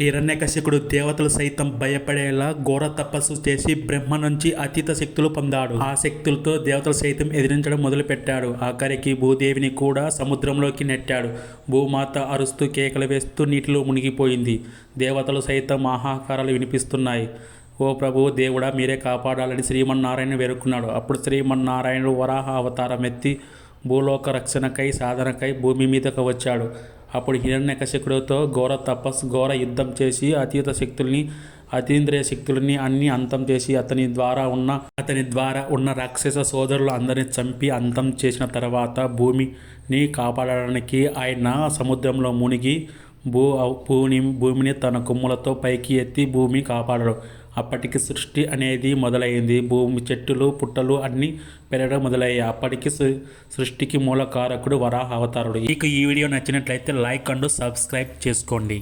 హిరణ్యకశికుడు దేవతలు సైతం భయపడేలా ఘోర తపస్సు చేసి బ్రహ్మ నుంచి అతీత శక్తులు పొందాడు. ఆ శక్తులతో దేవతలు సైతం ఎదిరించడం మొదలుపెట్టాడు. ఆఖరికి భూదేవిని కూడా సముద్రంలోకి నెట్టాడు. భూమాత అరుస్తూ కేకలు వేస్తూ నీటిలో మునిగిపోయింది. దేవతలు సైతం ఆహాకారాలు వినిపిస్తున్నాయి. ఓ ప్రభు దేవుడా మీరే కాపాడాలని శ్రీమన్నారాయణ వేరుకున్నాడు అప్పుడు శ్రీమన్నారాయణుడు వరాహ అవతారం ఎత్తి భూలోక రక్షణకై సాధనకై భూమి మీదకు వచ్చాడు. అప్పుడు హిరణ్యకశికుడితో ఘోర తపస్సు ఘోర యుద్ధం చేసి అతీత శక్తుల్ని అతీంద్రియ శక్తుల్ని అన్ని అంతం చేసి అతని ద్వారా ఉన్న అతని ద్వారా ఉన్న రాక్షస సోదరులు అందరిని చంపి అంతం చేసిన తర్వాత భూమిని కాపాడడానికి ఆయన సముద్రంలో మునిగి భూ భూని భూమిని తన కొమ్ములతో పైకి ఎత్తి భూమి కాపాడడు. అప్పటికి సృష్టి అనేది మొదలైంది. భూమి చెట్టులు పుట్టలు అన్నీ పెరగడం మొదలయ్యాయి. అప్పటికి సృష్టికి మూలకారకుడు వరాహ అవతారుడు. ఇక ఈ వీడియో నచ్చినట్లయితే లైక్ అండ్ సబ్స్క్రైబ్ చేసుకోండి.